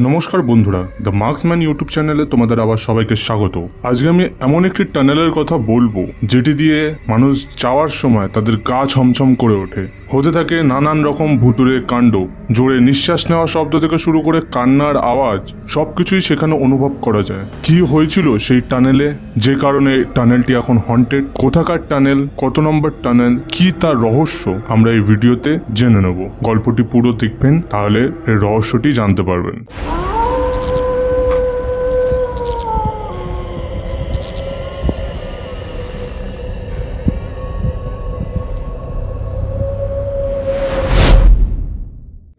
নমস্কার বন্ধুরা the marksman YouTube চ্যানেলে তোমাদের আবার সবাইকে স্বাগত। আজকে আমি এমন একটি টানেলের কথা বলব, যেটি দিয়ে মানুষ যাওয়ার সময় তাদের গা ছমছম করে ওঠে। হতে থাকে নানান রকম ভুতুরে কাণ্ড, জোরে নিঃশ্বাস নেওয়া শব্দ থেকে শুরু করে কান্নার আওয়াজ, সবকিছুই সেখানে অনুভব করা যায়। কি হয়েছিল সেই টানেলে? যে কারণে টানেলটি এখন হন্টেড কোথাকার টানেল? কত নম্বর টানেল? কি তার রহস্য? আমরা এই ভিডিওতে জেনে নেব। গল্পটি পুরো দেখবেন, তাহলে এর রহস্যটি জানতে পারবেন।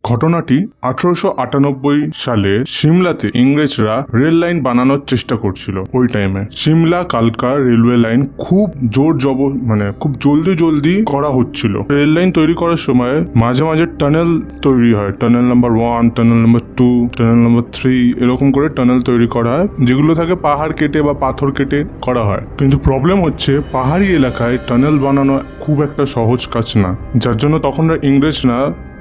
ঘটনাটি আঠারোশো আটানব্বই সালে সিমলাতে ইংরেজরা রেল লাইন বানানোর চেষ্টা করছিল। ওই টাইমে সিমলা কালকা রেলওয়ে লাইন খুব জোর জব মানে খুব জলদি জলদি করা হচ্ছিল। রেল লাইন তৈরি করার সময় মাঝে মাঝে টানেল তৈরি হয়। Tunnel number one tunnel number two tunnel number three এরকম করে টানেল তৈরি করা হয়, যেগুলো থাকে পাহাড় কেটে বা পাথর কেটে করা হয়। কিন্তু প্রবলেম হচ্ছে পাহাড়ি এলাকায় টানেল বানানো খুব একটা সহজ কাজ না। যার জন্য তখনরা ইংরেজরা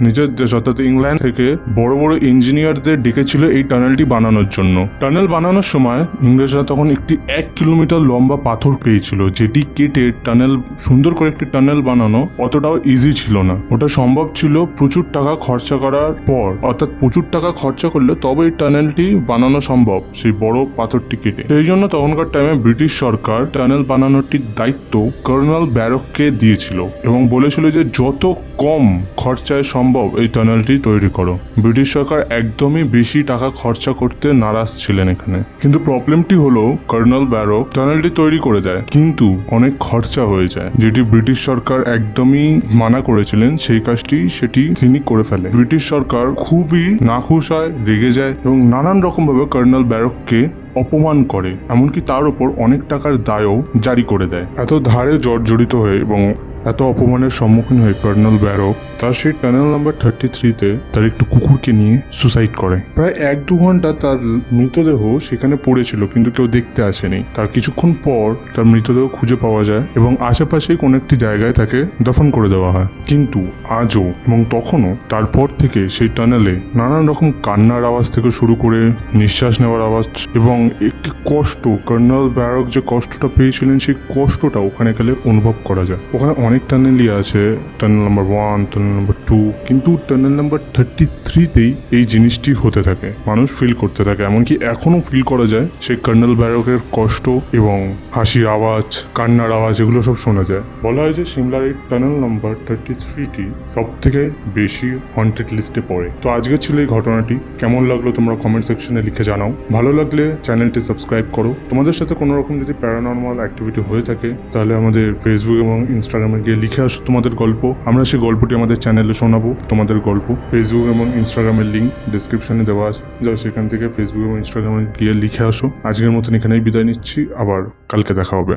নিজের দেশ অর্থাৎ ইংল্যান্ড থেকে বড় বড় ইঞ্জিনিয়ারদের ডেকেছিল এই টানেলটি বানানোর জন্য। টানেল বানানোর সময় ইংরেজরা তখন একটি এক কিলোমিটার লম্বা পাথর পেয়েছিল, যেটি কেটে টানেল, সুন্দর করে একটি টানেল বানানো অতটাও ইজি ছিল না। ওটা সম্ভব ছিল প্রচুর টাকা খরচা করার পর। অর্থাৎ প্রচুর টাকা খরচা করলে তবে এই টানেলটি বানানো সম্ভব, সেই বড় পাথরটি কেটে। সেই জন্য তখনকার টাইমে ব্রিটিশ সরকার টানেল বানানোটির দায়িত্ব কর্নাল ব্যারককে দিয়েছিল এবং বলেছিল যে যত কম খরচায় সম্ভব এই টানেলটি তৈরি করো। ব্রিটিশ সরকার একদমই বেশি টাকা খরচা করতে নারাজ ছিলেন এখানে। কিন্তু প্রবলেমটি হলো, কর্নাল ব্যারক টানেলটি তৈরি করে দেয়, কিন্তু অনেক খরচা হয়ে যায়। যেটি ব্রিটিশ সরকার একদমই মানা করেছিলেন, সেই কাজটি সেটি তিনি করে ফেলে। ব্রিটিশ সরকার খুবই নাখুশ হয়, রেগে যায় এবং নানান রকম ভাবে কর্নাল ব্যারককে অপমান করে, এমনকি তার উপর অনেক টাকার দায়ও জারি করে দেয়। এত ধারে জর্জরিত হয়ে এবং এত অপমানের সম্মুখীন হয়ে কর্নেল ব্যারক তার সেই টানেল নাম্বার থার্টি থ্রিতে তার একটু কুকুরকে নিয়ে সুসাইড করে। প্রায় এক দু ঘণ্টা তার মৃতদেহ সেখানে পড়েছিল কিন্তু কেউ দেখতে আসেনি। তার কিছুক্ষণ পর তার মৃতদেহ খুঁজে পাওয়া যায় এবং আশেপাশে কোনো একটি জায়গায় তাকে দফন করে দেওয়া হয়। কিন্তু আজও এবং তখনও তারপর থেকে সেই টানেলে নানান রকম কান্নার আওয়াজ থেকে শুরু করে নিঃশ্বাস নেওয়ার আওয়াজ এবং একটি কষ্ট, কর্নেল ব্যারক যে কষ্টটা পেয়েছিলেন সেই কষ্টটা ওখানে গেলে অনুভব করা যায়। ওখানে অনেক টানেলই আছে। Tunnel number one tunnel number two কিন্তু টানেল নাম্বার থার্টি থ্রিতেই এই জিনিসটি হতে থাকে। মানুষ ফিল করতে থাকে। এমনকি এখনও ফিল করা যায়, সেই কর্নেল ব্যারকের কষ্ট এবং হাসির আওয়াজ, কান্নার আওয়াজ, এগুলো সব শোনা যায়। বলা হয় যে সিমলার এই টানেল নাম্বার থার্টি থ্রিটি সব থেকে বেশি হন্টেড লিস্টে পড়ে। তো আজকে ছিল এই ঘটনাটি। কেমন লাগল তোমরা কমেন্ট সেকশনে লিখে জানাও। ভালো লাগলে চ্যানেলটি সাবস্ক্রাইব করো। তোমাদের সাথে কোনো রকম যদি প্যারানর্মাল অ্যাক্টিভিটি হয়ে থাকে, তাহলে আমাদের ফেসবুক এবং ইনস্টাগ্রামে গিয়ে লিখে আসো তোমাদের গল্প। আমরা সেই গল্পটি আমাদের চ্যানেলে শোনাবো তোমাদের গল্প। ফেসবুক এবং ইনস্টাগ্রামের লিঙ্ক ডিসক্রিপশনে দেওয়া আছে। যাও সেখান থেকে ফেসবুক এবং ইনস্টাগ্রামে গিয়ে লিখে আসো। আজকের মতন এখানেই বিদায় নিচ্ছি। আবার কালকে দেখা হবে।